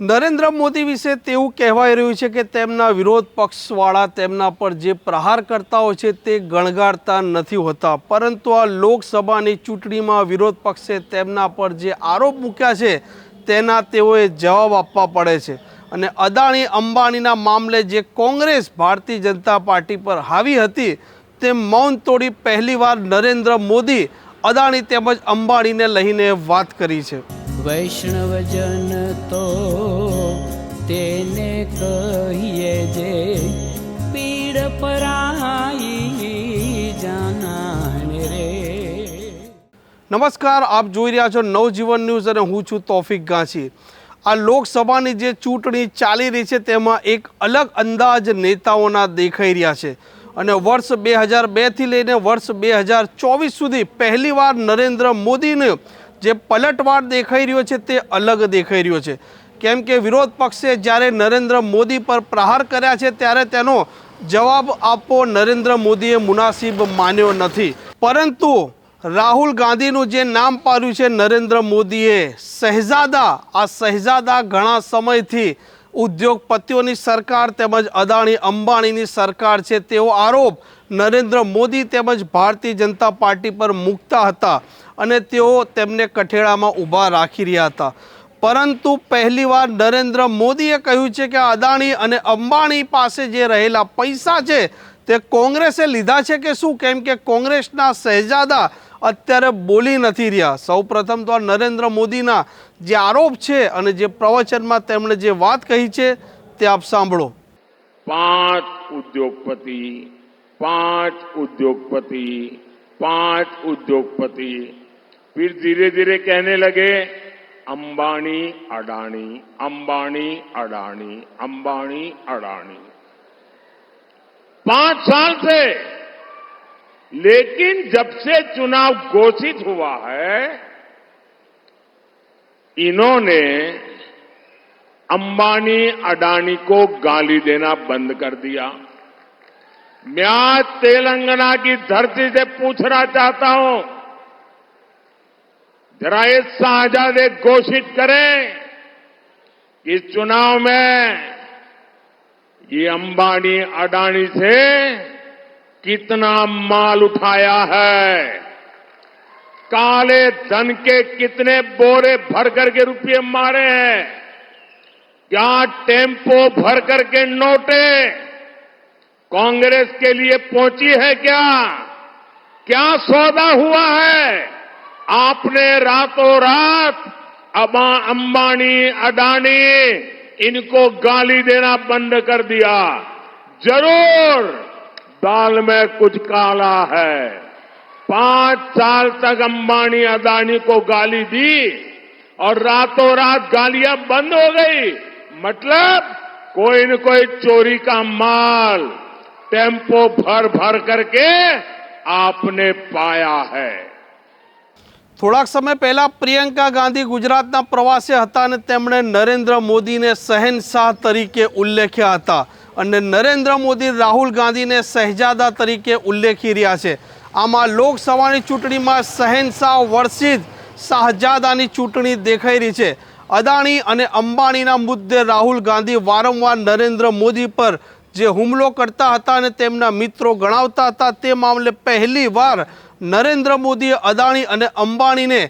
નરેન્દ્ર મોદી વિશે તેવું કહેવાઈ રહ્યું છે કે તેમના વિરોધ પક્ષવાળા તેમના પર જે પ્રહાર કરતા હોય છે તે ગણગારતા નથી હોતા. પરંતુ આ લોકસભાની ચૂંટણીમાં વિરોધ પક્ષે તેમના પર જે આરોપ મૂક્યા છે, તેના તેઓએ જવાબ આપવા પડે છે. અને અદાણી અંબાણીના મામલે જે કોંગ્રેસ ભારતીય જનતા પાર્ટી પર હાવી હતી, તે મૌન તોડી પહેલીવાર નરેન્દ્ર મોદી અદાણી તેમજ અંબાણીને લઈને વાત કરી છે. વૈષ્ણવજન તો તેને કહીએ જે પીડ પરાઈ જાનાને રે. નમસ્કાર, આપ જોઈ રહ્યા છો નવજીવન ન્યૂઝ અને હું છું તોફિક ગાંચી આ લોકસભાની જે ચૂંટણી ચાલી રહી છે, તેમાં એક અલગ અંદાજ નેતાઓના દેખાઈ રહ્યા છે. અને વર્ષ બે હજાર બેથી લઈને વર્ષ બે હજાર ચોવીસ સુધી પહેલીવાર નરેન્દ્ર મોદીને જે પલટવાર દેખાઈ રહ્યો છે તે અલગ દેખાઈ રહ્યો છે. કેમ કે વિરોધ પક્ષે જ્યારે નરેન્દ્ર મોદી પર પ્રહાર કર્યા છે ત્યારે તેનો જવાબ આપવો નરેન્દ્ર મોદીએ મુનાસિબ માન્યો નથી. પરંતુ રાહુલ ગાંધીનું જે નામ પાડ્યું છે નરેન્દ્ર મોદીએ, શહેજાદા આ શહેજાદા ઘણા સમયથી ઉદ્યોગપતિઓની સરકાર તેમજ અદાણી અંબાણીની સરકાર છે તેવો આરોપ નરેન્દ્ર મોદી તેમજ ભારતીય જનતા પાર્ટી પર મૂકતા હતા અને તેઓ તેમને કઠેડામાં ઊભા રાખી રહ્યા હતા. પરંતુ પહેલીવાર નરેન્દ્ર મોદીએ કહ્યું છે કે અદાણી અને અંબાણી પાસે જે રહેલા પૈસા છે તે કોંગ્રેસે લીધા છે કે શું? કેમ કે કોંગ્રેસના શહેજાદા અત્યારે બોલી નથી રહ્યા સૌ પ્રથમ તો આ નરેન્દ્ર મોદીના જે આરોપ છે અને જે પ્રવચનમાં તેમણે જે વાત કહી છે તે આપ સાંભળો पांच उद्योगपति पांच उद्योगपति पांच उद्योगपति फिर धीरे धीरे कहने लगे अंबानी अडानी अंबानी अडानी अंबानी अडानी पांच साल से लेकिन जब से चुनाव घोषित हुआ है, इन्होंने अंबानी अडानी को गाली देना बंद कर दिया। मैं आज तेलंगाना की धरती से पूछना चाहता हूँ, जरा ये शाहजादे घोषित करें कि चुनाव में ये अंबानी अडानी से कितना माल उठाया है। काले धन के कितने बोरे भर करके रुपये मारे हैं। क्या टेंपो भर करके नोटे कांग्रेस के लिए पहुँची है क्या? क्या सौदा हुआ है? आपने रातों रात अबा अंबानी, अडानी, इनको गाली देना बंद कर दिया। ज़रूर। दाल में कुछ काला है पांच साल तक अंबानी अदानी को गाली दी और रातों रात गालियां बंद हो गई मतलब कोई न कोई चोरी का माल टेम्पो भर भर करके आपने पाया है થોડાક સમય પહેલા પ્રિયંકા ગાંધી ગુજરાતના પ્રવાસે હતા અને તેમણે નરેન્દ્ર મોદીને શહેનશાહ તરીકે ઉલ્લેખ્યા હતા અને નરેન્દ્ર મોદી રાહુલ ગાંધીને શહેજાદા તરીકે ઉલ્લેખી રહ્યા છે. આમાં લોકસભાની ચૂંટણીમાં શહેનશાહ વર્ષિત શાહજાદાની ચૂંટણી દેખાઈ રહી છે. અદાણી અને અંબાણીના મુદ્દે રાહુલ ગાંધી વારંવાર નરેન્દ્ર મોદી પર જે હુમલો કરતા હતા અને તેમના મિત્રો ગણાવતા હતા તે મામલે પહેલીવાર નરેન્દ્ર મોદીએ અદાણી અને અંબાણીને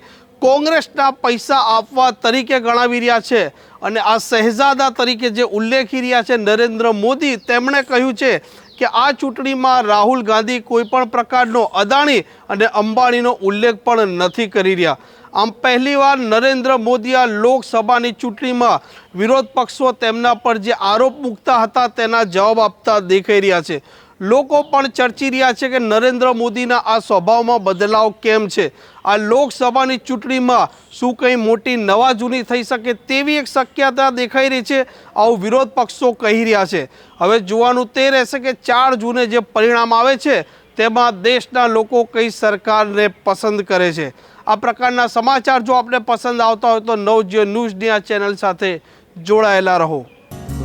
કોંગ્રેસના પૈસા આપવા તરીકે ગણાવી રહ્યા છે અને આ શહેજાદા તરીકે જે ઉલ્લેખી રહ્યા છે નરેન્દ્ર મોદી, તેમણે કહ્યું છે કે આ ચૂંટણીમાં રાહુલ ગાંધી કોઈ પણ પ્રકારનો અદાણી અને અંબાણીનો ઉલ્લેખ પણ નથી કરી રહ્યા. આમ પહેલીવાર નરેન્દ્ર મોદી આ લોકસભાની ચૂંટણીમાં વિરોધ પક્ષો તેમના પર જે આરોપ મૂકતા હતા તેના જવાબ આપતા દેખાઈ રહ્યા છે. લોકો પણ ચર્ચી રહ્યા છે કે નરેન્દ્ર મોદીના આ સ્વભાવમાં બદલાવ કેમ છે? આ લોકસભાની ચૂંટણીમાં શું કંઈ મોટી નવા જૂની થઈ શકે તેવી એક શક્યતા દેખાઈ રહી છે? આવું વિરોધ પક્ષો કહી રહ્યા છે. હવે જોવાનું તે રહેશે કે ચાર જૂને જે પરિણામ આવે છે, તેમાં દેશના લોકો કઈ સરકારને પસંદ કરે છે? આ પ્રકારના સમાચાર જો આપને પસંદ આવતા હોય તો નવજીવન ન્યૂઝની આ ચેનલ સાથે જોડાયેલા રહો.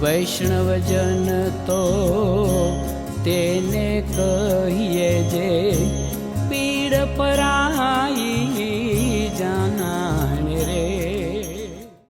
વૈષ્ણવજન તો કહીએ જે પીડ પરા